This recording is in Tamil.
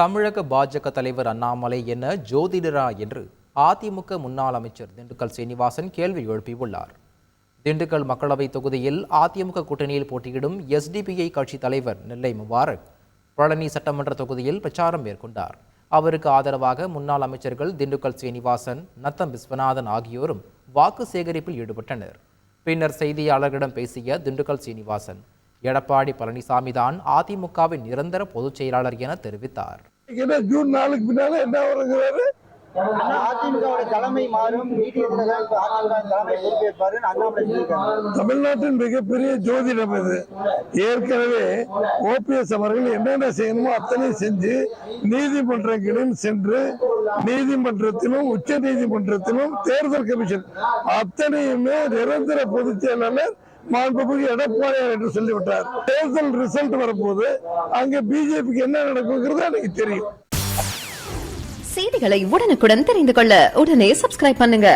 தமிழக பாஜக தலைவர் அண்ணாமலை என்ன ஜோதிடரா என்று அதிமுக முன்னாள் அமைச்சர் திண்டுக்கல் சீனிவாசன் கேள்வி எழுப்பியுள்ளார். திண்டுக்கல் மக்களவை தொகுதியில் அதிமுக கூட்டணியில் போட்டியிடும் எஸ்டிபிஐ கட்சி தலைவர் நெல்லை முபாரக் பழனி சட்டமன்ற தொகுதியில் பிரச்சாரம் மேற்கொண்டார். அவருக்கு ஆதரவாக முன்னாள் அமைச்சர்கள் திண்டுக்கல் சீனிவாசன் நத்தம் விஸ்வநாதன் ஆகியோரும் வாக்கு சேகரிப்பில் ஈடுபட்டனர். பின்னர் செய்தியாளர்களிடம் பேசிய திண்டுக்கல் சீனிவாசன் எடப்பாடி பழனிசாமி தான் அதிமுகவின் நிரந்தர பொதுச் செயலாளர் என தெரிவித்தார். ஜூன் நாலுக்கு பின்னால என்ன தமிழ்நாட்டின் மிகப்பெரிய ஜோதிடம் இது. ஏற்கனவே ஓபிஎஸ் அவர்கள் என்னென்ன செய்யணுமோ அத்தனை செஞ்சு நீதிமன்றங்களில் சென்று நீதிமன்றத்திலும் உச்ச நீதிமன்றத்திலும் தேர்தல் கமிஷன் அத்தனையுமே நிரந்தர பொதுச் செயலாளர் மாண்புமிகு எடப்பாடியார் என்று சொல்லிவிட்டார். தேர்தல் ரிசல்ட் வரும்போது அங்க பிஜேபிக்கு என்ன நடக்குங்கிறது எனக்கு தெரியும். செய்திகளை உடனுக்குடன் தெரிந்து கொள்ள உடனே சப்ஸ்கிரைப் பண்ணுங்க.